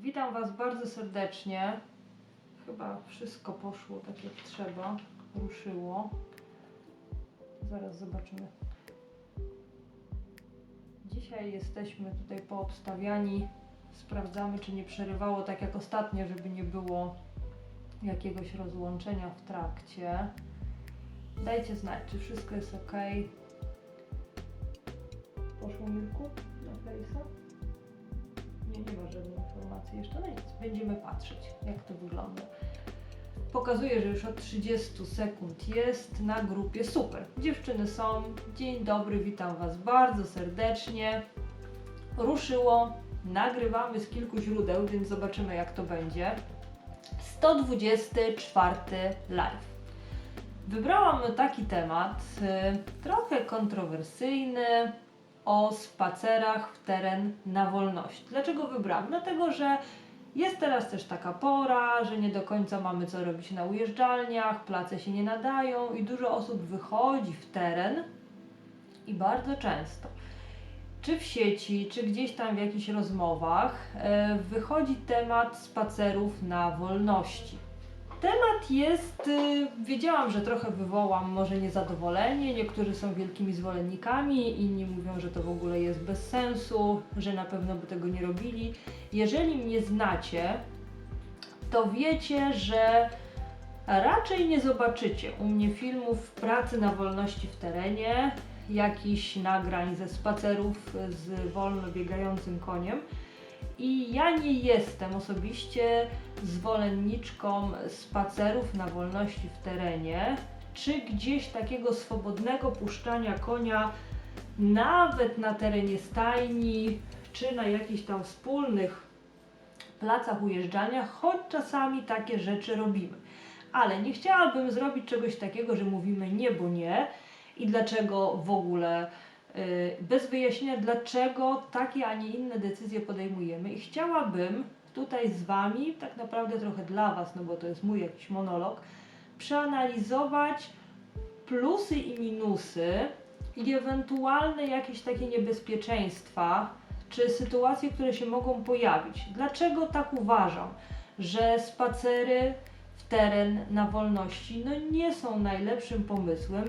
Witam Was bardzo serdecznie. Chyba wszystko poszło tak jak trzeba, ruszyło. Zaraz zobaczymy. Dzisiaj jesteśmy tutaj poobstawiani. Sprawdzamy, czy nie przerywało tak jak ostatnio, żeby nie było jakiegoś rozłączenia w trakcie. Dajcie znać, czy wszystko jest ok. Poszło Mirku na Face'a? Nie, ma żadnej informacji jeszcze, no nic. Będziemy patrzeć, jak to wygląda. Pokazuje, że już od 30 sekund jest na grupie. Super. Dziewczyny są. Dzień dobry, witam Was bardzo serdecznie. Ruszyło. Nagrywamy z kilku źródeł, więc zobaczymy, jak to będzie. 124 live. Wybrałam taki temat, y, trochę kontrowersyjny, o spacerach w teren na wolność. Dlaczego wybrałam? Dlatego, że jest teraz też taka pora, że nie do końca mamy co robić na ujeżdżalniach, place się nie nadają i dużo osób wychodzi w teren i bardzo często, czy w sieci, czy gdzieś tam w jakichś rozmowach, e, wychodzi temat spacerów na wolności. Temat jest, y, wiedziałam, że trochę wywołam może niezadowolenie, niektórzy są wielkimi zwolennikami, inni mówią, że to w ogóle jest bez sensu, że na pewno by tego nie robili. Jeżeli mnie znacie, to wiecie, że raczej nie zobaczycie u mnie filmów pracy na wolności w terenie, jakichś nagrań ze spacerów z wolno biegającym koniem. I ja nie jestem osobiście zwolenniczką spacerów na wolności w terenie, czy gdzieś takiego swobodnego puszczania konia nawet na terenie stajni, czy na jakichś tam wspólnych placach ujeżdżania, choć czasami takie rzeczy robimy. Ale nie chciałabym zrobić czegoś takiego, że mówimy nie, bo nie i dlaczego w ogóle bez wyjaśnienia, dlaczego takie, a nie inne decyzje podejmujemy. I chciałabym tutaj z Wami, tak naprawdę trochę dla Was, no bo to jest mój jakiś monolog, przeanalizować plusy i minusy i ewentualne jakieś takie niebezpieczeństwa czy sytuacje, które się mogą pojawić. Dlaczego tak uważam, że spacery w teren na wolności no nie są najlepszym pomysłem,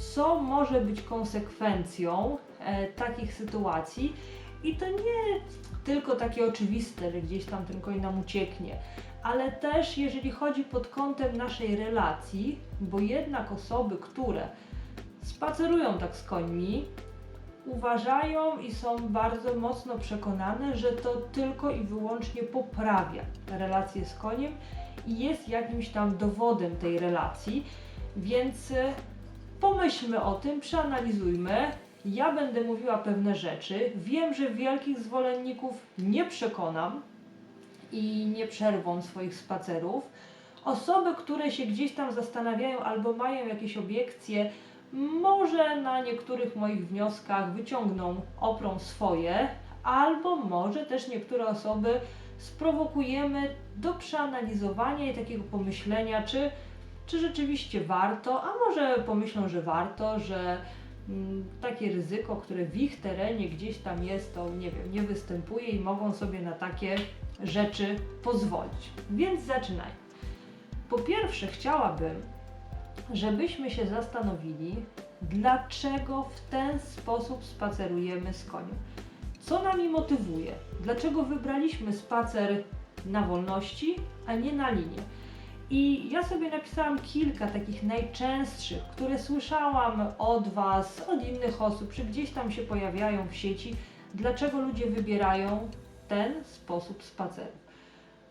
co może być konsekwencją e, takich sytuacji. I to nie tylko takie oczywiste, że gdzieś tam ten koń nam ucieknie, ale też jeżeli chodzi pod kątem naszej relacji, bo jednak osoby, które spacerują tak z końmi, uważają i są bardzo mocno przekonane, że to tylko i wyłącznie poprawia relacje z koniem i jest jakimś tam dowodem tej relacji, więc y, pomyślmy o tym, przeanalizujmy. Ja będę mówiła pewne rzeczy. Wiem, że wielkich zwolenników nie przekonam i nie przerwą swoich spacerów. Osoby, które się gdzieś tam zastanawiają albo mają jakieś obiekcje, może na niektórych moich wnioskach wyciągną, oprą swoje, albo może też niektóre osoby sprowokujemy do przeanalizowania i takiego pomyślenia, czy, czy rzeczywiście warto, a może pomyślą, że warto, że mm, takie ryzyko, które w ich terenie gdzieś tam jest, to nie wiem, nie występuje i mogą sobie na takie rzeczy pozwolić. Więc zaczynajmy. Po pierwsze, chciałabym, żebyśmy się zastanowili, dlaczego w ten sposób spacerujemy z koniem. Co nami motywuje? Dlaczego wybraliśmy spacer na wolności, a nie na linię? I ja sobie napisałam kilka takich najczęstszych, które słyszałam od Was, od innych osób, czy gdzieś tam się pojawiają w sieci, dlaczego ludzie wybierają ten sposób spaceru.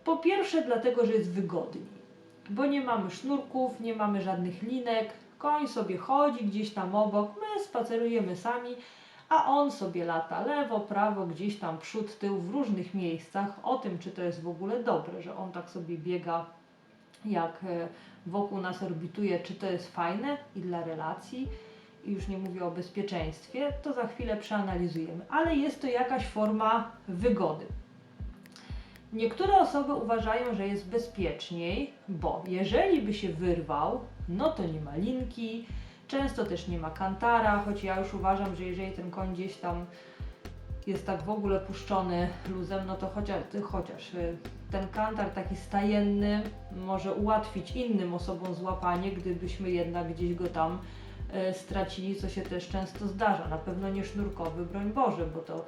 Po pierwsze, dlatego, że jest wygodniej bo nie mamy sznurków, nie mamy żadnych linek, koń sobie chodzi gdzieś tam obok, my spacerujemy sami, a on sobie lata lewo, prawo, gdzieś tam przód, tył w różnych miejscach. O tym, czy to jest w ogóle dobre, że on tak sobie biega, jak e, wokół nas orbituje, czy to jest fajne i dla relacji, i już nie mówię o bezpieczeństwie, to za chwilę przeanalizujemy, ale jest to jakaś forma wygody. Niektóre osoby uważają, że jest bezpieczniej, bo jeżeli by się wyrwał, no to nie ma linki, często też nie ma kantara, choć ja już uważam, że jeżeli ten koń gdzieś tam jest tak w ogóle puszczony luzem, no to chociaż, chociaż y, ten kantar taki stajenny może ułatwić innym osobom złapanie, gdybyśmy jednak gdzieś go tam y, stracili, co się też często zdarza. Na pewno nie sznurkowy, broń Boże, bo to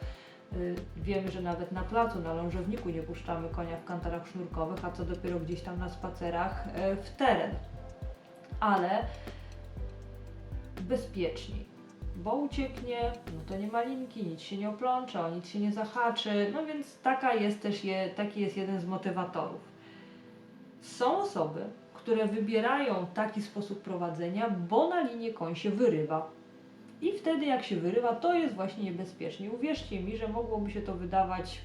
y, wiemy, że nawet na placu, na lążowniku nie puszczamy konia w kantarach sznurkowych, a co dopiero gdzieś tam na spacerach w teren. Ale bezpieczniej, bo ucieknie, no to nie ma linki, nic się nie oplącza, nic się nie zahaczy, no więc taka jest też je, taki jest jeden z motywatorów. Są osoby, które wybierają taki sposób prowadzenia, bo na linię koń się wyrywa. I wtedy jak się wyrywa, to jest właśnie niebezpiecznie. Uwierzcie mi, że mogłoby się to wydawać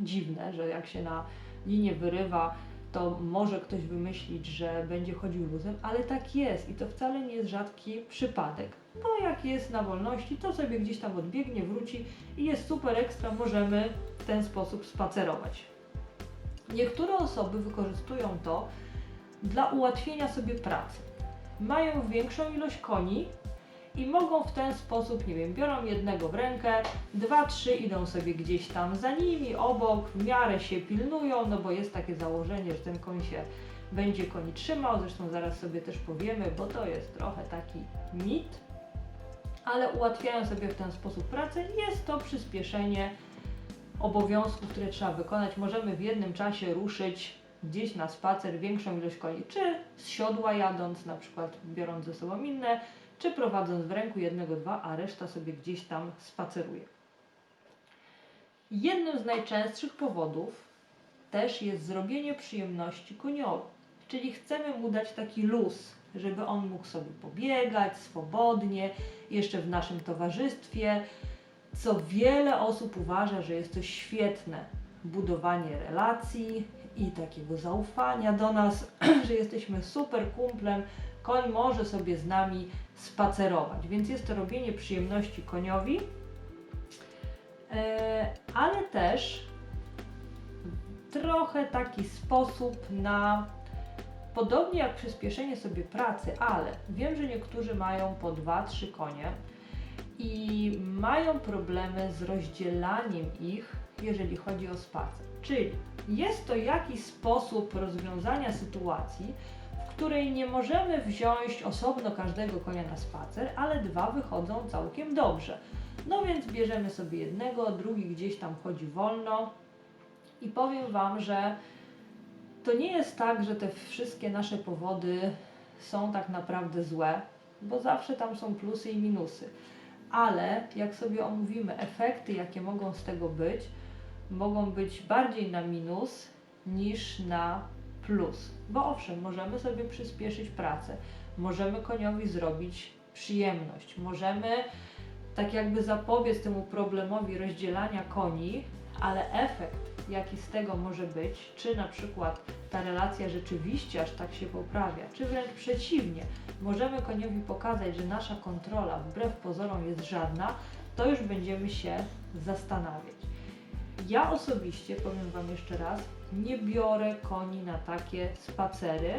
dziwne, że jak się na linię wyrywa, to może ktoś wymyślić, że będzie chodził luzem, ale tak jest i to wcale nie jest rzadki przypadek. Bo jak jest na wolności, to sobie gdzieś tam odbiegnie, wróci i jest super ekstra, możemy w ten sposób spacerować. Niektóre osoby wykorzystują to dla ułatwienia sobie pracy. Mają większą ilość koni i mogą w ten sposób, nie wiem, biorą jednego w rękę, dwa, trzy idą sobie gdzieś tam za nimi, obok, w miarę się pilnują, no bo jest takie założenie, że ten koń się będzie koni trzymał, zresztą zaraz sobie też powiemy, bo to jest trochę taki mit, ale ułatwiają sobie w ten sposób pracę jest to przyspieszenie obowiązków, które trzeba wykonać. Możemy w jednym czasie ruszyć gdzieś na spacer większą ilość koni, czy z siodła jadąc, na przykład biorąc ze sobą inne, czy prowadząc w ręku jednego, dwa, a reszta sobie gdzieś tam spaceruje. Jednym z najczęstszych powodów też jest zrobienie przyjemności koniowi, czyli chcemy mu dać taki luz, żeby on mógł sobie pobiegać swobodnie, jeszcze w naszym towarzystwie, co wiele osób uważa, że jest to świetne budowanie relacji i takiego zaufania do nas, że jesteśmy super kumplem, koń może sobie z nami spacerować, więc jest to robienie przyjemności koniowi, e, ale też trochę taki sposób na podobnie jak przyspieszenie sobie pracy, ale wiem, że niektórzy mają po 2-3 konie i mają problemy z rozdzielaniem ich, jeżeli chodzi o spacer. Czyli jest to jakiś sposób rozwiązania sytuacji, której nie możemy wziąć osobno każdego konia na spacer, ale dwa wychodzą całkiem dobrze. No więc bierzemy sobie jednego, drugi gdzieś tam chodzi wolno i powiem Wam, że to nie jest tak, że te wszystkie nasze powody są tak naprawdę złe, bo zawsze tam są plusy i minusy. Ale jak sobie omówimy efekty, jakie mogą z tego być, mogą być bardziej na minus niż na plus. Bo owszem, możemy sobie przyspieszyć pracę, możemy koniowi zrobić przyjemność, możemy tak jakby zapobiec temu problemowi rozdzielania koni, ale efekt, jaki z tego może być, czy na przykład ta relacja rzeczywiście aż tak się poprawia, czy wręcz przeciwnie, możemy koniowi pokazać, że nasza kontrola wbrew pozorom jest żadna, to już będziemy się zastanawiać. Ja osobiście, powiem Wam jeszcze raz, nie biorę koni na takie spacery,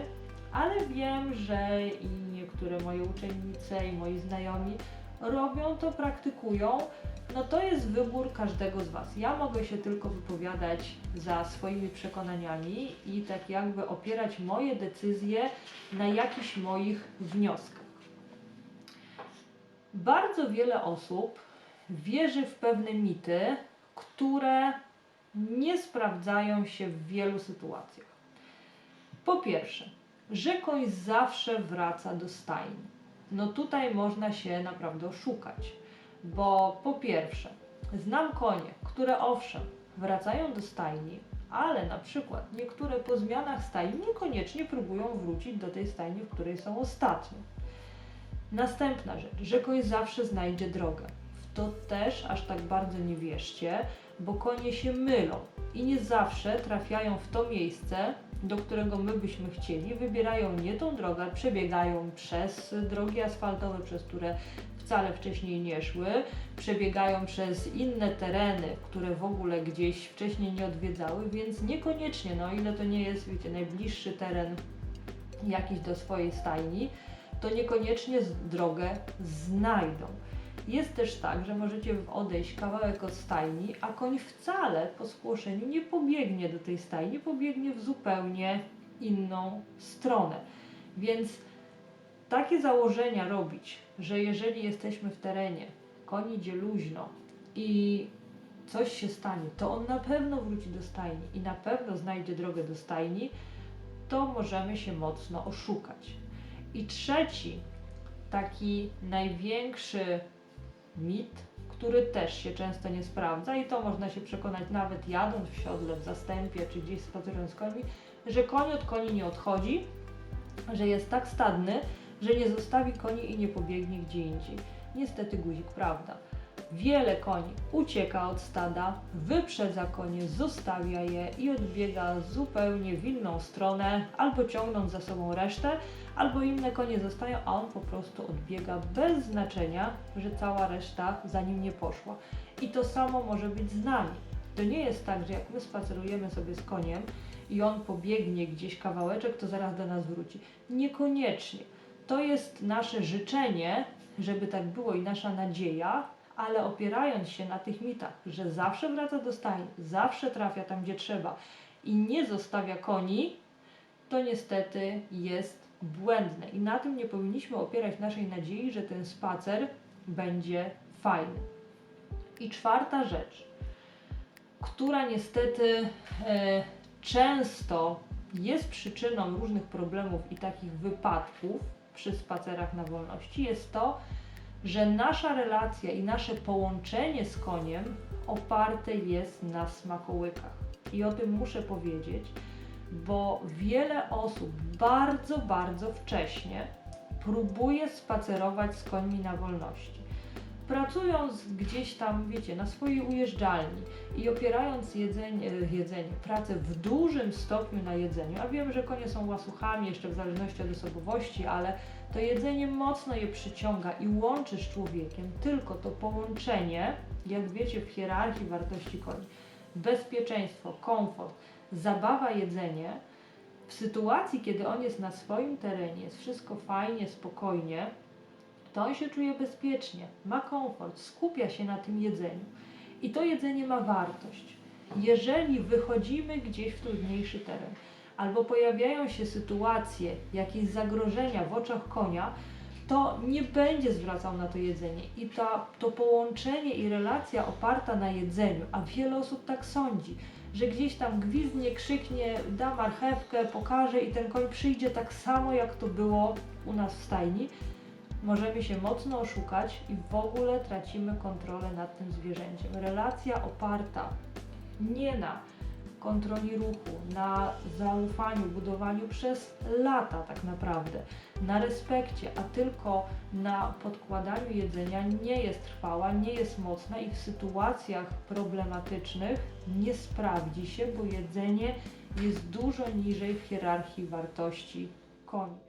ale wiem, że i niektóre moje uczennice i moi znajomi robią to, praktykują. No to jest wybór każdego z Was. Ja mogę się tylko wypowiadać za swoimi przekonaniami i tak jakby opierać moje decyzje na jakichś moich wnioskach. Bardzo wiele osób wierzy w pewne mity, które nie sprawdzają się w wielu sytuacjach. Po pierwsze, że koń zawsze wraca do stajni. No tutaj można się naprawdę oszukać, bo po pierwsze, znam konie, które owszem, wracają do stajni, ale na przykład niektóre po zmianach stajni niekoniecznie próbują wrócić do tej stajni, w której są ostatnio. Następna rzecz, że koń zawsze znajdzie drogę. To też aż tak bardzo nie wierzcie, bo konie się mylą i nie zawsze trafiają w to miejsce, do którego my byśmy chcieli. Wybierają nie tą drogę, przebiegają przez drogi asfaltowe, przez które wcale wcześniej nie szły, przebiegają przez inne tereny, które w ogóle gdzieś wcześniej nie odwiedzały, więc niekoniecznie, no ile to nie jest, wiecie, najbliższy teren jakiś do swojej stajni, to niekoniecznie drogę znajdą. Jest też tak, że możecie odejść kawałek od stajni, a koń wcale po spłoszeniu nie pobiegnie do tej stajni, pobiegnie w zupełnie inną stronę. Więc takie założenia robić, że jeżeli jesteśmy w terenie, koń idzie luźno i coś się stanie, to on na pewno wróci do stajni i na pewno znajdzie drogę do stajni, to możemy się mocno oszukać. I trzeci, taki największy mit, który też się często nie sprawdza i to można się przekonać nawet jadąc w siodle, w zastępie czy gdzieś spacerując z końmi, że koń od koni nie odchodzi, że jest tak stadny, że nie zostawi koni i nie pobiegnie gdzie indziej. Niestety guzik prawda. Wiele koni ucieka od stada, wyprzedza konie, zostawia je i odbiega zupełnie w inną stronę, albo ciągnąc za sobą resztę, albo inne konie zostają, a on po prostu odbiega bez znaczenia, że cała reszta za nim nie poszła. I to samo może być z nami. To nie jest tak, że jak my spacerujemy sobie z koniem i on pobiegnie gdzieś kawałeczek, to zaraz do nas wróci. Niekoniecznie. To jest nasze życzenie, żeby tak było i nasza nadzieja, ale opierając się na tych mitach, że zawsze wraca do stajni, zawsze trafia tam, gdzie trzeba i nie zostawia koni, to niestety jest błędne. I na tym nie powinniśmy opierać naszej nadziei, że ten spacer będzie fajny. I czwarta rzecz, która niestety e, często jest przyczyną różnych problemów i takich wypadków przy spacerach na wolności, jest to, że nasza relacja i nasze połączenie z koniem oparte jest na smakołykach. I o tym muszę powiedzieć, bo wiele osób bardzo, bardzo wcześnie próbuje spacerować z końmi na wolności. Pracując gdzieś tam, wiecie, na swojej ujeżdżalni i opierając jedzenie, jedzenie, pracę w dużym stopniu na jedzeniu, a wiem, że konie są łasuchami jeszcze w zależności od osobowości, ale to jedzenie mocno je przyciąga i łączy z człowiekiem, tylko to połączenie, jak wiecie, w hierarchii wartości koni, bezpieczeństwo, komfort, zabawa, jedzenie, w sytuacji, kiedy on jest na swoim terenie, jest wszystko fajnie, spokojnie, to on się czuje bezpiecznie, ma komfort, skupia się na tym jedzeniu. I to jedzenie ma wartość. Jeżeli wychodzimy gdzieś w trudniejszy teren, albo pojawiają się sytuacje, jakieś zagrożenia w oczach konia, to nie będzie zwracał na to jedzenie. I ta, to połączenie i relacja oparta na jedzeniu, a wiele osób tak sądzi, że gdzieś tam gwizdnie, krzyknie, da marchewkę, pokaże i ten koń przyjdzie tak samo, jak to było u nas w stajni, możemy się mocno oszukać i w ogóle tracimy kontrolę nad tym zwierzęciem. Relacja oparta nie na kontroli ruchu, na zaufaniu, budowaniu przez lata tak naprawdę, na respekcie, a tylko na podkładaniu jedzenia nie jest trwała, nie jest mocna i w sytuacjach problematycznych nie sprawdzi się, bo jedzenie jest dużo niżej w hierarchii wartości koni.